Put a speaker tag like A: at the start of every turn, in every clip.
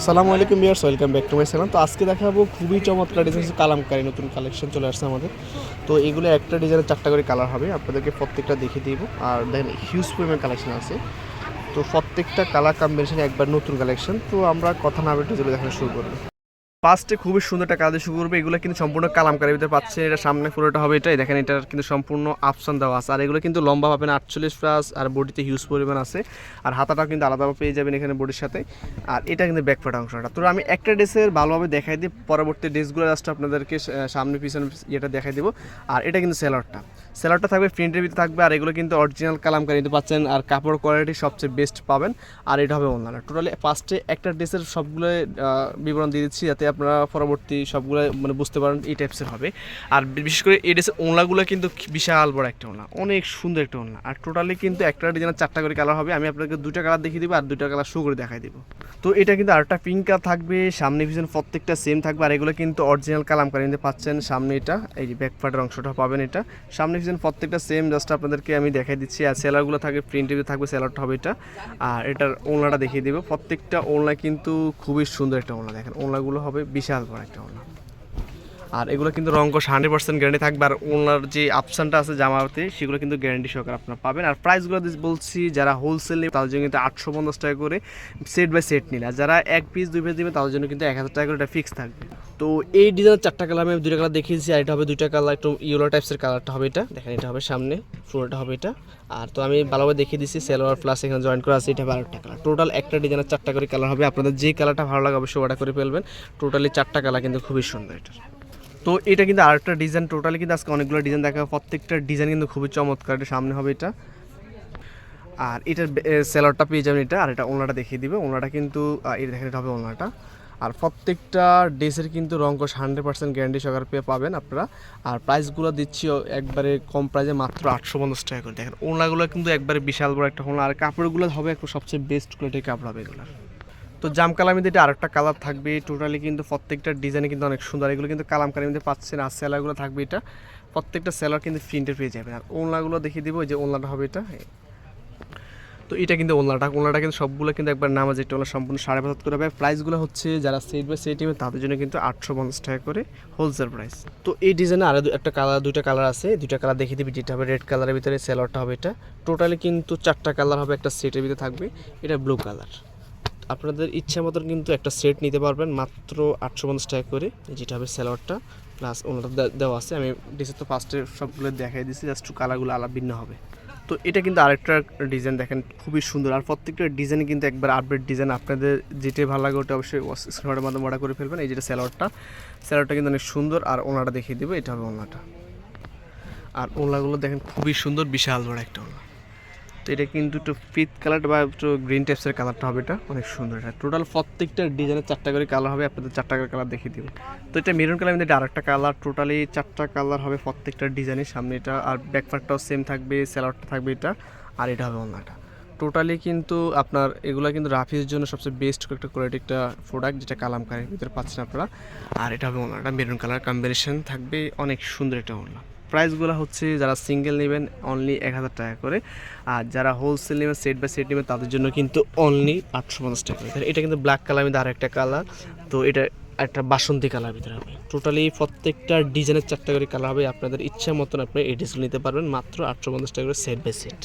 A: আসসালামু আলাইকুম বিয়ার্স welcome back to my channel. তো আজকে দেখাবো খুবই চমৎকার ডিজাইন কালামকারী নতুন কালেকশন চলে আসছে আমাদের। তো এগুলো একটা ডিজাইনের চারটা করে কালার হবে, আপনাদেরকে প্রত্যেকটা দেখিয়ে দিব। আর দেখেন হিউজ পরিমাণ কালেকশন আছে। তো প্রত্যেকটা কালার কম্বিনেশন একবার নতুন কালেকশন তো আমরা কথা না বেটে চলে দেখানো শুরু করব। ফার্স্টে খুবই সুন্দর একটা কাজ শুরু করবে, এগুলো কিন্তু সম্পূর্ণ কালামকারের ভিতরে পাচ্ছেন এটা সামনে পুরোটা হবে, এটাই দেখেন, এটার কিন্তু সম্পূর্ণ আপসান দেওয়া আছে। আর এগুলো কিন্তু লম্বা পাবেন আটচল্লিশ প্লাস, আর বডিতে হিউজ পরিমাণ আছে। আর হাতাটাও কিন্তু আলাদাভাবে পেয়ে যাবেন এখানে বডির সাথে। আর এটা কিন্তু ব্যাকপার্ট অংশটা। তো আমি একটা ড্রেসের ভালোভাবে দেখাই দিই, পরবর্তী ড্রেসগুলো জাস্ট আপনাদেরকে সামনে পিছনে ইয়েটা দেখাই দিব। আর এটা কিন্তু সেলারটা সেলারটা থাকবে প্রিন্টের ভিতরে থাকবে, আর এগুলো কিন্তু অরিজিনাল কালামকারি নিতে পাচ্ছেন, আর কাপড় কোয়ালিটি সবচেয়ে বেস্ট পাবেন, আর এটা হবে অন্যান্য। টোটালি ফার্স্টে একটা ড্রেসের সবগুলো বিবরণ দিয়ে দিচ্ছি, যাতে আপনারা পরবর্তী সবগুলো মানে বুঝতে পারেন এই টাইপসের হবে। আর বিশেষ করে এই ড্রেসের ওনলাগুলো কিন্তু বিশাল বড় একটা ওনলা অনেক সুন্দর একটা ওনলা আর টোটালি কিন্তু একটা ডিজাইনের চারটা করে কালার হবে, আমি আপনাকে দুটা কালার দেখিয়ে দিব, আর দুটা কালার শো করে দেখাই দিব। তো এটা কিন্তু আরেকটা পিঙ্ক কালার থাকবে, সামনে পিছনে প্রত্যেকটা সেম থাকবে, আর এগুলো কিন্তু অরিজিনাল কালামকারি নিতে পাচ্ছেন, সামনে এটা, এই যে ব্যাক পার্টের অংশটা পাবেন এটা, সামনে পিছনে প্রত্যেকটা সেম জাস্ট আপনাদেরকে আমি দেখাই দিচ্ছি। আর সেলারগুলো থাকবে প্রিন্টের থাকবে, সেলারটা হবে এটা। আর এটার ওনলাটা দেখিয়ে দিব। প্রত্যেকটা ওনলা কিন্তু খুবই সুন্দর একটা ওনলা দেখেন। ওনলাগুলো হবে বিশাল বড় একটা ওনলা আর এগুলো কিন্তু রঙ্কশ হান্ড্রেড পার্সেন্ট গ্যারান্টি থাকবে। আর ওনার যে অপশানটা আছে জামাতে, সেগুলো কিন্তু গ্যারান্টি সহকারে আপনারা পাবেন। আর প্রাইসগুলো বলছি, যারা হোলসেল নেবে, তাদের জন্য কিন্তু আটশো পঞ্চাশ টাকা করে সেট বাই সেট নিলে। আর যারা এক পিস দুই পিস দেবে, তাদের জন্য কিন্তু এক হাজার টাকা করে এটা ফিক্স থাকবে। তো এই ডিজাইনের চারটা কালার আমি দুইটা কালার দেখিয়েছি, আর এটা হবে দুইটা কালার একটু ইয়েলো টাইপসের কালারটা হবে এটা। দেখেন, এটা হবে সামনে ফ্লোরটা হবে এটা। আর তো আমি ভালোভাবে দেখিয়ে দিচ্ছি, সেলোয়ার প্লাস এখানে জয়েন করা আছে, এটা হবে আরেকটা কালার টোটাল একটা ডিজাইনের চারটা করে কালার হবে। আপনাদের যে কালারটা ভালো লাগে অবশ্যই অর্ডার করে ফেলবেন। টোটালি চারটা কালার কিন্তু খুবই সুন্দর এটা তো এটা কিন্তু আরেকটা ডিজাইন টোটালি কিন্তু আজকে অনেকগুলো ডিজাইন দেখা প্রত্যেকটা ডিজাইন কিন্তু খুবই চমৎকার, এটা সামনে হবে এটা। আর এটার সেলারটা পেয়ে যাবেন এটা, আর এটা ওনাটা দেখিয়ে দিবে। ওনাটা কিন্তু এটা দেখেন, এটা হবে ওনাটা। আর প্রত্যেকটা ড্রেসের কিন্তু রঙ্কশ হান্ড্রেড পার্সেন্ট গ্যারান্টি সহকারে পেয়ে পাবেন আপনারা। আর প্রাইসগুলো দিচ্ছি একবারে কম প্রাইসে মাত্র আটশো পঞ্চাশ টাকা করে। দেখেন ওনাগুলো কিন্তু একবারে বিশাল বড় একটা ওনা আর কাপড়গুলো হবে একটু সবচেয়ে বেস্ট কোয়ালিটির কাপড় হবে এগুলো তো জাম এটা আরেকটা কালার থাকবে। টোটালি কিন্তু প্রত্যেকটা ডিজাইনে কিন্তু অনেক সুন্দর। এগুলো কিন্তু কালাম কালামিতে পাচ্ছেন আর সেলারগুলো থাকবে এটা। প্রত্যেকটা সেলার কিন্তু প্রিন্টের পেয়ে যাবেন। আর ওনলাগুলো দেখিয়ে দিব যে ওনলাটা হবে এটা। তো এটা কিন্তু ওনলাটা ওনলাটা কিন্তু সবগুলো কিন্তু একবার নামাজ এটা ওনার সম্পূর্ণ সাড়ে পাঁচ করে হবে প্রাইসগুলো হচ্ছে যারা সেট বাই সেট নেবে তাদের জন্য কিন্তু আটশো পঞ্চাশ টাকা করে হোলসেল প্রাইস তো এই ডিজাইনে আরও একটা কালার দুইটা কালার আছে। দুইটা কালার দেখিয়ে দিবি, যেটা হবে রেড কালারের ভিতরে সেলারটা হবে এটা। টোটালি কিন্তু চারটা কালার হবে একটা সেটের ভিতরে থাকবে। এটা ব্লু কালার আপনাদের ইচ্ছা মতন কিন্তু একটা সেট নিতে পারবেন, মাত্র আটশো পঞ্চাশ টাকা করে, যেটা হবে স্যালোয়ারটা প্লাস ওনাটা দেওয়া আছে। আমি ডিসে তো ফার্স্টে সবগুলো দেখাই দিচ্ছি জাস্ট কালারগুলো আলাদা ভিন্ন হবে। তো এটা কিন্তু আরেকটা ডিজাইন দেখেন, খুবই সুন্দর। আর প্রত্যেকটা ডিজাইন কিন্তু একবার আপডেট ডিজাইন আপনাদের যেটাই ভালো লাগে ওটা অবশ্যই স্ক্রিনের মাধ্যমে অর্ডার করে ফেলবেন। এই যেটা স্যালোয়ারটা স্যালোয়ারটা কিন্তু অনেক সুন্দর। আর ওনাটা দেখিয়ে দেবে, এটা হবে ওনাটা। আর ওনাগুলো দেখেন খুবই সুন্দর, বিশাল বড় একটা ওনা। তো এটা কিন্তু একটু পিত কালার বা একটু গ্রিন টাইপসের কালারটা হবে এটা। অনেক সুন্দর এটা। টোটাল প্রত্যেকটা ডিজাইনের চারটা করে কালার হবে, আপনাদের চারটা করে কালার দেখিয়ে দিব। তো এটা মেরুন কালার মধ্যে আরেকটা কালার টোটালি চারটা কালার হবে প্রত্যেকটা ডিজাইনের সামনে এটা। আর ব্যাকপার্টটাও সেম থাকবে স্যালাডটা থাকবে এটা। আর এটা হবে অন্যটা টোটালি কিন্তু আপনার এগুলো কিন্তু রাফির জন্য সবচেয়ে বেস্ট একটা কোয়ালিটি একটা প্রোডাক্ট যেটা কালামকারের ভিতরে পাচ্ছেন আপনারা। আর এটা হবে ওনাটা মেরুন কালার কম্বিনেশন থাকবে, অনেক সুন্দর এটা ওনা প্রাইসগুলো হচ্ছে যারা সিঙ্গেল নেবেন অনলি এক হাজার টাকা করে। আর যারা হোলসেল নেবেন সেট বাই সেট নেবেন, তাদের জন্য কিন্তু অনলি আটশো পঞ্চাশ টাকা করে। এটা কিন্তু ব্ল্যাক কালার মধ্যে আরেকটা কালার তো এটা একটা বাসন্তী কালার ভিতরে হবে। টোটালি প্রত্যেকটা ডিজাইনের চারটা করে কালার হবে। আপনাদের ইচ্ছা মতন আপনি এই ড্রেসগুলো নিতে পারবেন, মাত্র আটশো পঞ্চাশ টাকা করে সেট বাই সেট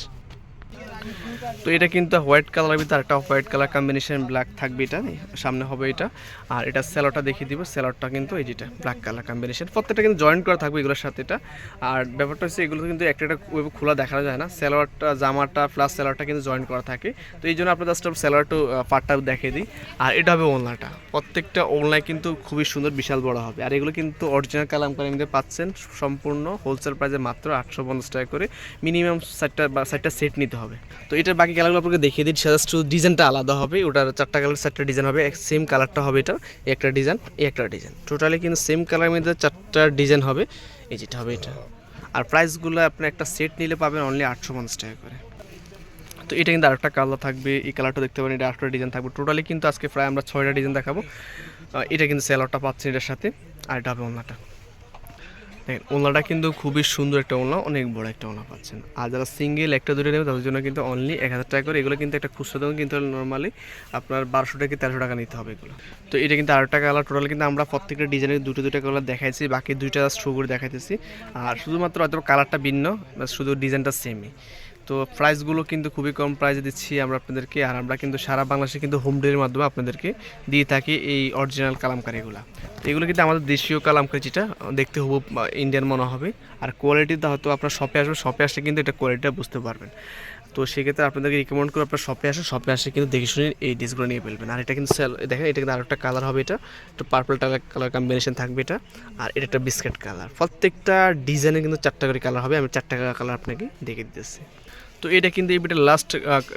A: তো এটা কিন্তু হোয়াইট কালারের ভিতরে একটা হোয়াইট কালার কম্বিনেশন ব্ল্যাক থাকবে এটা সামনে হবে এটা। আর এটা স্যালোটা দেখিয়ে দিব স্যালোডটা কিন্তু এই যেটা ব্ল্যাক কালার কম্বিনেশন প্রত্যেকটা কিন্তু জয়েন্ট করা থাকবে এগুলোর সাথে এটা। আর ব্যাপারটা হচ্ছে এগুলো কিন্তু একটা একটা খোলা দেখানো যায় না। স্যালোয়ারটা জামাটা প্লাস স্যালোয়ারটা কিন্তু জয়েন্ট করা থাকে। তো এই জন্য আপনার জাস্ট স্যালোয়ার টু পার্টটা দেখিয়ে দিই। আর এটা হবে ওলনাটা প্রত্যেকটা ওলনায় কিন্তু খুবই সুন্দর, বিশাল বড় হবে। আর এগুলো কিন্তু অরিজিনাল কালাম কালামিতে পাচ্ছেন, সম্পূর্ণ হোলসেল প্রাইসে মাত্র আটশো পঞ্চাশ টাকা করে। মিনিমাম চারটা বা চারটা সেট নিতে হবে। তো এটার বাকি কালারগুলো আপনাকে দেখিয়ে দিই জাস্ট ডিজাইনটা আলাদা হবে। ওটার চারটা কালার চারটা ডিজাইন হবে। সেম কালারটা হবে এটা। একটা ডিজাইন একটা ডিজাইন টোটালি কিন্তু সেম কালার মধ্যে চারটা ডিজাইন হবে। এই যেটা হবে এটা। আর প্রাইসগুলো আপনি একটা সেট নিলে পাবেন অনলি আটশো পঞ্চাশ টাকা করে। তো এটা কিন্তু আরেকটা কালার থাকবে। এই কালারটা দেখতে পারেন, এটা আরেকটা ডিজাইন থাকবে। টোটালি কিন্তু আজকে প্রায় আমরা ছয়টা ডিজাইন দেখাবো। এটা কিন্তু স্যালোয়ারটা পাচ্ছেন এটার সাথে। আর এটা হবে অন্যটা। দেখেন ওলাটা কিন্তু খুবই সুন্দর একটা ওলা অনেক বড় একটা ওলা পাচ্ছেন। আর যারা সিঙ্গেল একটা দুটো নেবে, তাদের জন্য কিন্তু অনলি এক হাজার টাকা করে। এগুলো কিন্তু একটা খুচরা দাম, কিন্তু নর্মালি আপনার বারোশো টাকা তেরোশো টাকা নিতে হবে এগুলো। তো এটা কিন্তু আরেকটা কালার টোটাল কিন্তু আমরা প্রত্যেকটা ডিজাইনের দুটো দুটো কালার দেখাইছি, বাকি দুইটা শো করে দেখাইতেছি। আর শুধুমাত্র হয়তো কালারটা ভিন্ন শুধু ডিজাইনটা সেমই তো প্রাইসগুলো কিন্তু খুবই কম প্রাইসে দিচ্ছি আমরা আপনাদেরকে। আর আমরা কিন্তু সারা বাংলাদেশে কিন্তু হোম ডেলিভারির মাধ্যমে আপনাদেরকে দিয়ে থাকি এই অরিজিনাল কালামকারিগুলো। তো এগুলো কিন্তু আমাদের দেশীয় কালামকারি যেটা দেখতে হবু ইন্ডিয়ান মনে হবে। আর কোয়ালিটিটা হয়তো আপনার শপে আসবে শপে আসলে কিন্তু এটা কোয়ালিটিটা বুঝতে পারবেন। তো সেক্ষেত্রে আপনাদেরকে রিকমেন্ড করে আপনার শপে আসে শপে আসে কিন্তু দেখে শুনে এই ডিসগুলো নিয়ে ফেলবেন। আর এটা কিন্তু সেল দেখেন, এটা কিন্তু আরেকটা কালার হবে এটা। একটু পার্পল কালার কম্বিনেশন থাকবে এটা। আর এটা একটা বিস্কিট কালার প্রত্যেকটা ডিজাইনে কিন্তু চারটা করে কালার হবে। আমি চারটা কালার আপনাকে দেখে দিতেছি। তো এটা কিন্তু এই বিটের লাস্ট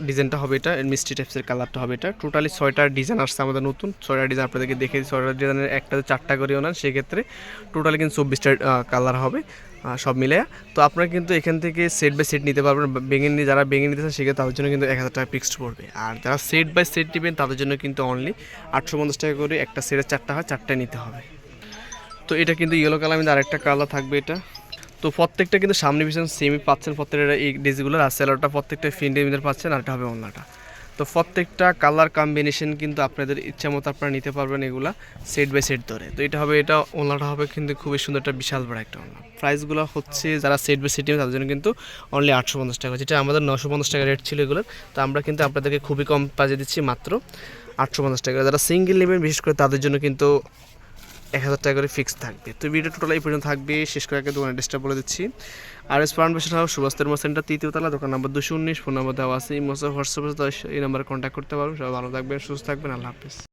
A: ডিজাইনটা হবে এটা মিষ্টি টাইপসের কালারটা হবে এটা। টোটালি ছয়টা ডিজাইন আসছে আমাদের নতুন। ছয়টা ডিজাইন আপনাদেরকে দেখে ছয়টা ডিজাইনের একটা চারটা করেও নেন, সেক্ষেত্রে টোটালি কিন্তু চব্বিশটা কালার হবে সব মিলে তো আপনারা কিন্তু এখান থেকে সেট বাই সেট নিতে পারবেন। বা ভেঙে নিয়ে যারা ভেঙে নিতে চান, সেক্ষেত্রে তাদের জন্য কিন্তু এক হাজার টাকা ফিক্সড পড়বে। আর যারা সেট বাই সেট নেবেন, তাদের জন্য কিন্তু অনলি আটশো পঞ্চাশ টাকা করে একটা সেটের চারটা হয় চারটা নিতে হবে। তো এটা কিন্তু ইয়েলো কালার মধ্যে আরেকটা কালার থাকবে এটা। তো প্রত্যেকটা কিন্তু সামনে পিছনে সেমই পাচ্ছেন, প্রত্যেকটা এই ডিজগুলো আর সেলারটা প্রত্যেকটা ফিন্ডের মধ্যে পাচ্ছেন, আর এটা হবে অন্যটা তো প্রত্যেকটা কালার কম্বিনেশন কিন্তু আপনাদের ইচ্ছা মতো আপনারা নিতে পারবেন এগুলা সেট বাই সেট ধরে। তো এটা হবে, এটা ওনাটা হবে কিন্তু খুবই সুন্দর একটা বিশাল বড় একটা ওনা প্রাইসগুলো হচ্ছে যারা সেট বাই সেট নেবে, তাদের জন্য কিন্তু অনলি আটশো পঞ্চাশ টাকা। যেটা আমাদের নশো পঞ্চাশ টাকা রেট ছিল এগুলোর, তো আমরা কিন্তু আপনাদেরকে খুবই কম প্রাইজে দিচ্ছি মাত্র আটশো পঞ্চাশ টাকা। যারা সিঙ্গেল নেবেন, বিশেষ করে তাদের জন্য কিন্তু এক হাজার টাকা করে ফিক্স থাকবে। তো ভিডিও টোটাল এই পর্যন্ত থাকবে। শেষ করে আগে দোকান অ্যাড্রেসটা বলে দিচ্ছি। আর এস পান বেশি হোক সুভাষ তেরমা সেন্টার তৃতীয় তলা, দোকান নম্বর দুশো উনিশ ফোন নম্বর দেওয়া আছে এই এই নাম্বারে কন্ট্যাক্ট করতে পারবেন সবাই ভালো থাকবেন, সুস্থ থাকবেন, আল্লাহ হাফিজ।